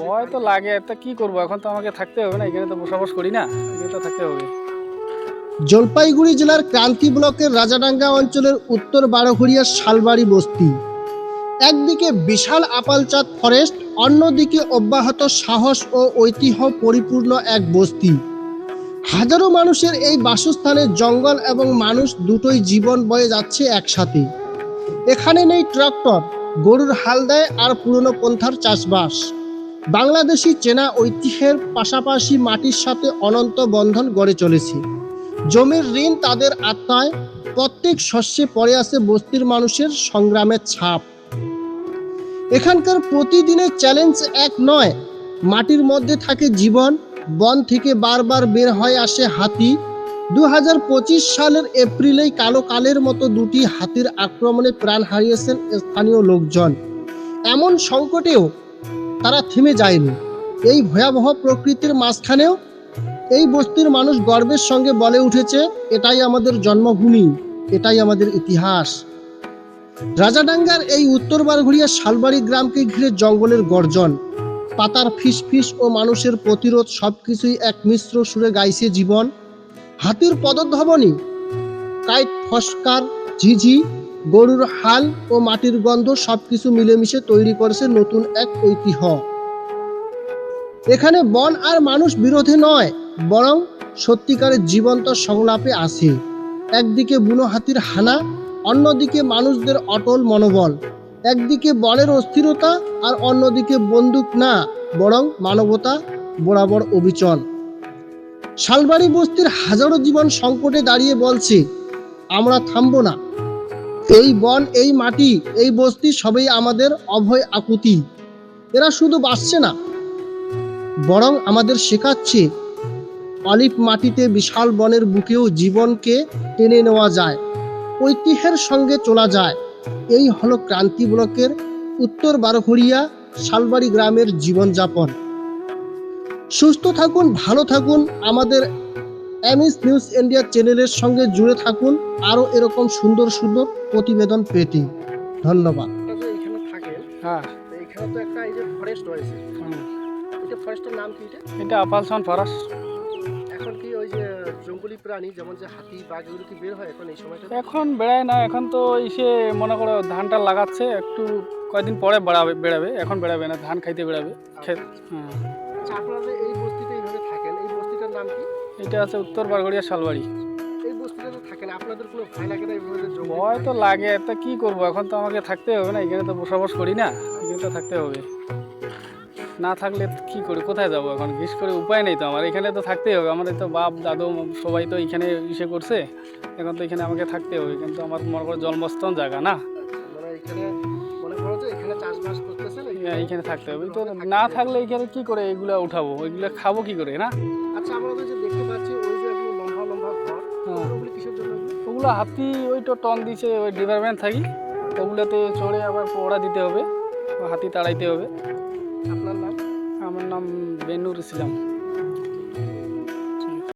ভয় তো লাগে তা কি করব? এখন তো আমাকে থাকতে হবে না এখানে তো বসবাস করি না এখানে তো থাকতে হবে। জলপাইগুড়ি জেলার ক্রান্তি ব্লকের রাজাডাঙ্গা অঞ্চলের উত্তর বারোঘড়িয়ার শালবাড়ি বস্তি। একদিকে বিশাল আপালচাঁদ ফরেস্ট অন্যদিকে অব্যাহত সাহস ও ঐতিহ্য পরিপূর্ণ এক বস্তি। হাজারো মানুষের এই বাসস্থানে জঙ্গল এবং মানুষ দুটোই জীবন বয়ে যাচ্ছে একসাথে। এখানে নেই ট্রাক্টর গরুর হাল দেয় আর পুরনো পন্থার চাষবাস। বাংলাদেশি চেনা ঐতিহ্যের পাশাপাশি মাটির সাথে অনন্ত বন্ধন গড়ে চলেছে। জমির ঋণ তাদের আত্মায়, প্রত্যেক শস্যে পড়ে আছে বস্তির মানুষের সংগ্রামের ছাপ। এখানকার প্রতিদিনের চ্যালেঞ্জ এক নয়, মাটির মধ্যে থাকে জীবন, বন থেকে বারবার বের হয়ে আসে হাতি দু হাজার পঁচিশ সালের এপ্রিলেই কালো কালের মতো দুটি হাতির আক্রমণে প্রাণ হারিয়েছেন স্থানীয় লোকজন। এমন সংকটেও তারা থেমে যায়নি। এই ভয়াবহ প্রকৃতির মাঝখানেও এই বস্তির মানুষ গর্বের সঙ্গে বলে উঠেছে, এটাই আমাদের জন্মভূমি, এটাই আমাদের ইতিহাস। রাজাডাঙ্গার এই উত্তর বারঘড়িয়া শালবাড়ি গ্রামকে ঘিরে জঙ্গলের গর্জন। পাতার ফিসফিস ও মানুষের প্রতিরোধ সবকিছুই এক মিশ্র সুরে গাইছে জীবন। হাতির পদধ্বনি। কাইট ফস্কার, ঝিঝি, গরুর হাল ও মাটির গন্ধ সবকিছু মিলেমিশে তৈরি করেছে নতুন এক ঐতিহ্য। এখানে বন আর মানুষ বিরোধে নয়, বরং সত্যিকারের জীবন্ত সংলাপে আছে। একদিকে বুনো হাতির হানা, অন্যদিকে মানুষদের অটল মনোবল। একদিকে বনের অস্থিরতা আর অন্যদিকে বন্দুক না, বরং মানবতা বরাবর অবিচল। শালবাড়ি বস্তির হাজারো জীবন সংকটে দাঁড়িয়ে বলছে, আমরা থামবো না। এই বন, এই মাটি, এই বস্তি সবই আমাদের অভয় আকুতি। এরা শুধু বাঁচছে না, বরং আমাদের শেখাচ্ছে, অলিভ মাটিতে বিশাল বনের বুকেও জীবনকে টেনে নেওয়া যায়, ঐতিহ্যের সঙ্গে চলা যায়। এই হলো ক্রান্তি ব্লকের উত্তর বারোঘড়িয়া শালবাড়ি গ্রামের জীবনযাপন। সুস্থ থাকুন ভালো থাকুন। আমাদের এমএস নিউজ ইন্ডিয়া চ্যানেলের সঙ্গে জুড়ে থাকুন। আরও এরকম সুন্দর সুন্দর প্রতিবেদন পেতে। ধন্যবাদ। হ্যাঁ। এখানে তো একটা এই যে ফরেস্ট রয়েছে। এটা ফরেস্টের নাম কি এটা? এটা আপালসন ফরাস এখন কি ওই যে জঙ্গলি প্রাণী যেমন যে হাতি বাঘ এগুলো কি বের হয় এখন এই সময়টা? এখন বেড়ায় না এখন তো এসে মনে করো ধানটা লাগাচ্ছে একটু কয়েকদিন পরে বেড়াবে বেড়াবে। এখন বেড়াবে না ধান খাইতে বেড়াবে। ক্ষেত হ্যাঁ আচ্ছা আপনারা যে এই বস্তিতে এইভাবে থাকেন। এই বস্তিটার নাম কি? এটা আছে উত্তর বারগড়িয়া শালবাড়ি। এই বস্তিটাতে থাকেন। আপনাদের কোনো ভয় লাগে না এইভাবে ভয় তো? লাগে তা কি করব? এখন তো আমাকে থাকতে হবে না এখানে তো বসবাস করি না এখানে তো থাকতে হবে। না থাকলে কি করি কোথায় যাব এখন? বিশেষ করে উপায় নেই তো আমার এখানে তো থাকতেই হবে। আমাদের তো বাপ দাদু সবাই তো এখানে ইসে করছে এখন তো এখানে আমাকে থাকতে হবে কিন্তু আমার মনে করো জন্মস্থান জায়গা না। এইখানে থাকতে হবে। তো না থাকলে এখানে কি করে এগুলো উঠাবো? ওইগুলো খাব কি করে না? আচ্ছা আমরা তো দেখতে পাচ্ছি ওই যে লম্বা লম্বা ঘর। হ্যাঁ। এগুলো? ওগুলো হাতি ওই তো টন দিছে ওই ডিপার্টমেন্ট থাকি। ওগুলোতে চড়ে আবার পড়া দিতে হবে হাতি তাড়াইতে হবে। আপনার নাম? আমার নাম বেনুর ইসলাম।